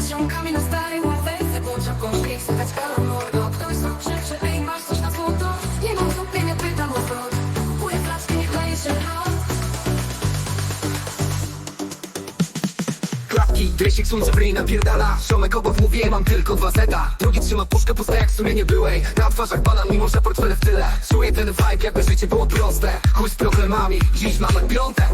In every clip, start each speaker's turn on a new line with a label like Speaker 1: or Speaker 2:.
Speaker 1: Z na starej ławce. Słychać mordo. Ktoś masz coś na złoto? Nie mam pytam o Kupuję
Speaker 2: dresik, słońce w ryj napierdala. Ziomek obok mówię, mam tylko dwa zeta Drugi trzyma puszkę pusta jak sumie nie byłej. Na twarzach banan, mimo że portfele w tyle. Czuję ten vibe, jakby życie było proste. Chuj z problemami, dziś mamy piątek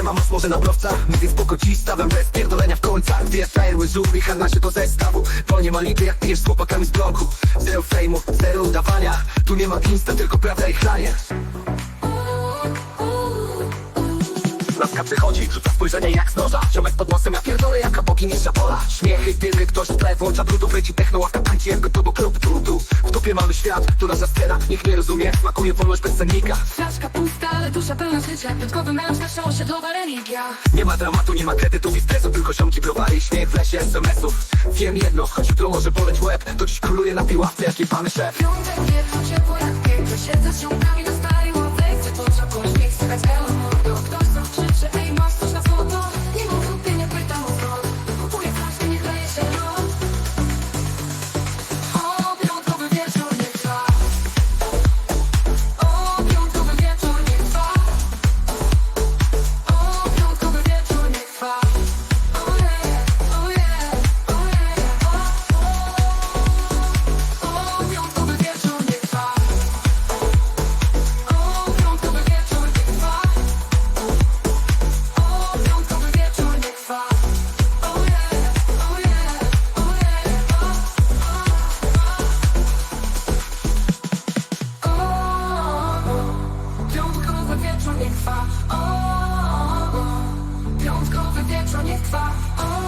Speaker 2: Się, mam może na browca. Mówię spoko ci stawiam bez pierdolenia w końcach. Jest frajer łyżu i handla się do zestawu. To nie ma lipy jak pijesz z chłopakami z bloku. Zero fejmu, zero udawania. Tu nie ma insta, tylko prawda i chlanie Laska przychodzi, rzuca spojrzenie jak z noża. Ziomek pod nosem, ja pierdolę jaka bogini pola Śmiechy, dymy, ktoś w tle włącza brudów Leci techno, ławka tańczy jak gotowo klub tu W dupie mamy świat, tu nasza scena Nikt nie rozumie, smakuje wolność bez cennika.
Speaker 1: Flaszka pusta, ale dusza pełna życia. Piątkowy męż, nasza osiedlowa religia.
Speaker 2: Nie ma dramatu, nie ma kredytów i stresu Tylko ziomki browary śmiech w lesie SMS-ów Wiem jedno, choć jutro może boleć łeb To dziś króluje na piławce jak jebany szef.
Speaker 1: Piątek wieczór, ciepło jak piekło. Siedzę z ziomkami far